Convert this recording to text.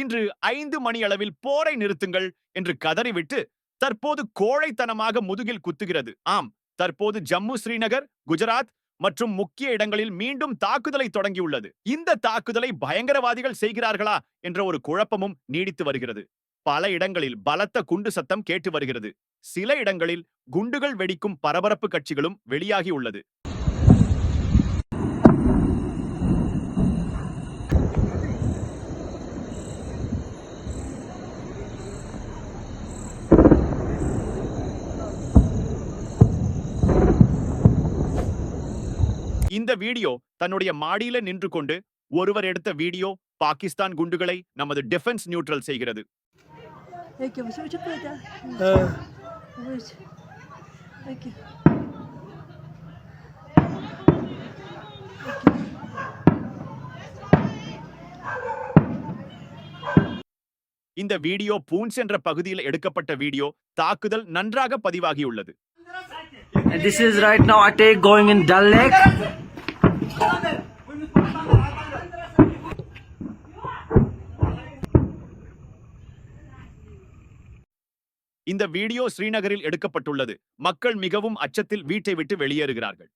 இன்று ஐந்து மணி அளவில் போரை நிறுத்துங்கள் என்று கதறிவிட்டு தற்போது கோழைத்தனமாக முதுகில் குத்துகிறது. ஆம் தற்போது ஜம்மு ஸ்ரீநகர் குஜராத் மற்றும் முக்கிய இடங்களில் மீண்டும் தாக்குதலை தொடங்கியுள்ளது. இந்த தாக்குதலை பயங்கரவாதிகள் செய்கிறார்களா என்ற ஒரு குழப்பமும் நீடித்து வருகிறது. பல இடங்களில் பலத்த குண்டு சத்தம் கேட்டு வருகிறது. சில இடங்களில் குண்டுகள் வெடிக்கும் பரபரப்பு கட்சிகளும் வெளியாகி உள்ளது. இந்த வீடியோ தன்னுடைய மாடியில நின்று கொண்டு ஒருவர் எடுத்த வீடியோ பாகிஸ்தான் குண்டுகளை நமது டிஃபென்ஸ் நியூட்ரல் செய்கிறது. Peki. இந்த வீடியோ பூன்ஸ் என்ற பகுதியில் எடுக்கப்பட்ட வீடியோ தாக்குதல் நன்றாக பதிவாகியுள்ளது and this is right now attack going in Dal Lake. இந்த வீடியோ ஸ்ரீநகரில் எடுக்கப்பட்டுள்ளது மக்கள் மிகவும் அச்சத்தில் வீட்டை விட்டு வெளியேறுகிறார்கள்